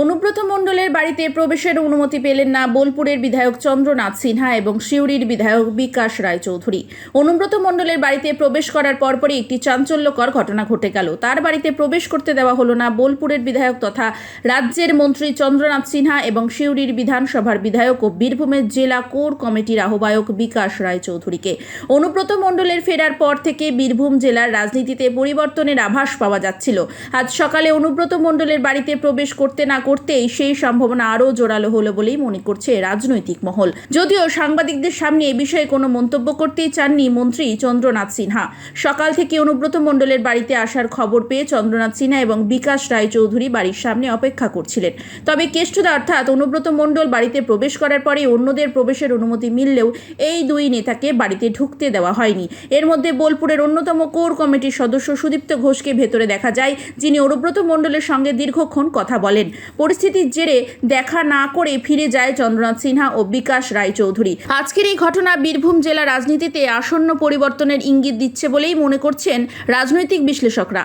অনুব্রত মণ্ডলের বাড়িতে প্রবেশের অনুমতি পেলেন না বোলপুরের বিধায়ক চন্দ্রনাথ সিনহা এবং সিউড়ির বিধায়ক বিকাশ রায়চৌধুরী। অনুব্রত মণ্ডলের বাড়িতে প্রবেশ করার পরপরই একটি চাঞ্চল্যকর ঘটনা ঘটে গেল। তার বাড়িতে প্রবেশ করতে দেওয়া হলো না বোলপুরের বিধায়ক তথা রাজ্যের মন্ত্রী চন্দ্রনাথ সিনহা এবং সিউড়ির বিধানসভার বিধায়ক ও বীরভূমের জেলা কোর কমিটির আহ্বায়ক বিকাশ রায়চৌধুরীকে। অনুব্রত মণ্ডলের ফেরার পর থেকে বীরভূম জেলার রাজনীতিতে পরিবর্তনের আভাস পাওয়া যাচ্ছিল। আজ সকালে অনুব্রত মণ্ডলের বাড়িতে প্রবেশ করতে না করতেই সেই সম্ভাবনা আরও জোরালো হলো বলেই মনে করছে রাজনৈতিক মহল। যদিও সাংবাদিকদের সামনে এ বিষয়ে কোনো মন্তব্য করতেই চাননি মন্ত্রী চন্দ্রনাথ সিনহা। সকাল থেকে অনুব্রত মণ্ডলের বাড়িতে আসার খবর পেয়ে চন্দ্রনাথ সিনহা এবং বিকাশ রায়চৌধুরী বাড়ির সামনে অপেক্ষা করছিলেন। তবে কেষ্টদা অর্থাৎ অনুব্রত মণ্ডল বাড়িতে প্রবেশ করার পরে অন্যদের প্রবেশের অনুমতি মিললেও এই দুই নেতাকে বাড়িতে ঢুকতে দেওয়া হয়নি। এর মধ্যে বোলপুরের অন্যতম কোর কমিটির সদস্য সুদীপ্ত ঘোষকে ভেতরে দেখা যায়, যিনি অনুব্রত মণ্ডলের সঙ্গে দীর্ঘক্ষণ কথা বলেন। পরিস্থিতির জেরে দেখা না করে ফিরে যায় চন্দ্রনাথ সিনহা ও বিকাশ রায়চৌধুরী। আজকের এই ঘটনা বীরভূম জেলা রাজনীতিতে আসন্ন পরিবর্তনের ইঙ্গিত দিচ্ছে বলেই মনে করছেন রাজনৈতিক বিশ্লেষকরা।